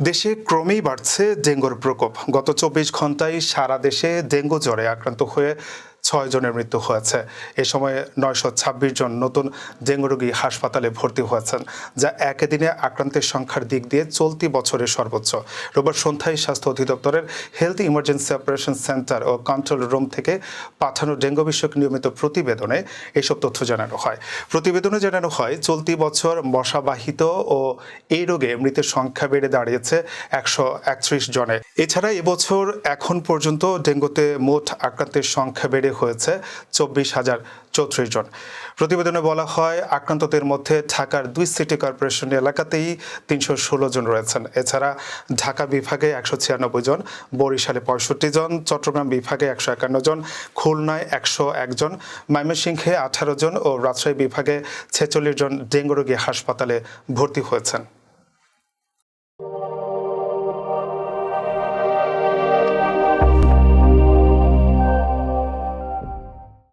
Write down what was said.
দেশে ক্রমেই বাড়ছে ডেঙ্গুর প্রকোপ। গত চব্বিশ ঘন্টায় সারা দেশে ডেঙ্গু জ্বরে আক্রান্ত হয়ে ছয় জনের মৃত্যু হয়েছে। এ সময় নয়শো ছাব্বিশ জন নতুন ডেঙ্গু রোগী হাসপাতালে ভর্তি হয়েছেন, যা একদিনে আক্রান্তের সংখ্যার দিক দিয়ে চলতি বছরের সর্বোচ্চ। রোববার সন্ধ্যায় স্বাস্থ্য অধিদপ্তরের হেলথ ইমার্জেন্সি অপারেশন সেন্টার ও কন্ট্রোল রুম থেকে পাঠানো ডেঙ্গু বিষয়ক নিয়মিত প্রতিবেদনে এসব তথ্য জানানো হয়। প্রতিবেদনে জানানো হয়, চলতি বছর মশাবাহিত ও এই রোগে মৃতের সংখ্যা বেড়ে দাঁড়িয়েছে একশো একত্রিশ জনে। এছাড়া এবছর এখন পর্যন্ত ডেঙ্গুতে মোট আক্রান্তের সংখ্যা বেড়ে হয়েছে চব্বিশ হাজার চৌত্রিশ জন। প্রতিবেদনে বলা হয়, আক্রান্তদের মধ্যে ঢাকার দুই সিটি কর্পোরেশন এলাকাতেই তিনশো ষোলো জন রয়েছেন। এছাড়া ঢাকা বিভাগে একশো ছিয়ানব্বই জন, বরিশালে পঁয়ষট্টি জন, চট্টগ্রাম বিভাগে একশো একান্ন জন, খুলনায় একশো একজন ময়মনসিংহে আঠারো জন ও রাজশাহী বিভাগে ছেচল্লিশ জন ডেঙ্গু রোগী হাসপাতালে ভর্তি হয়েছেন।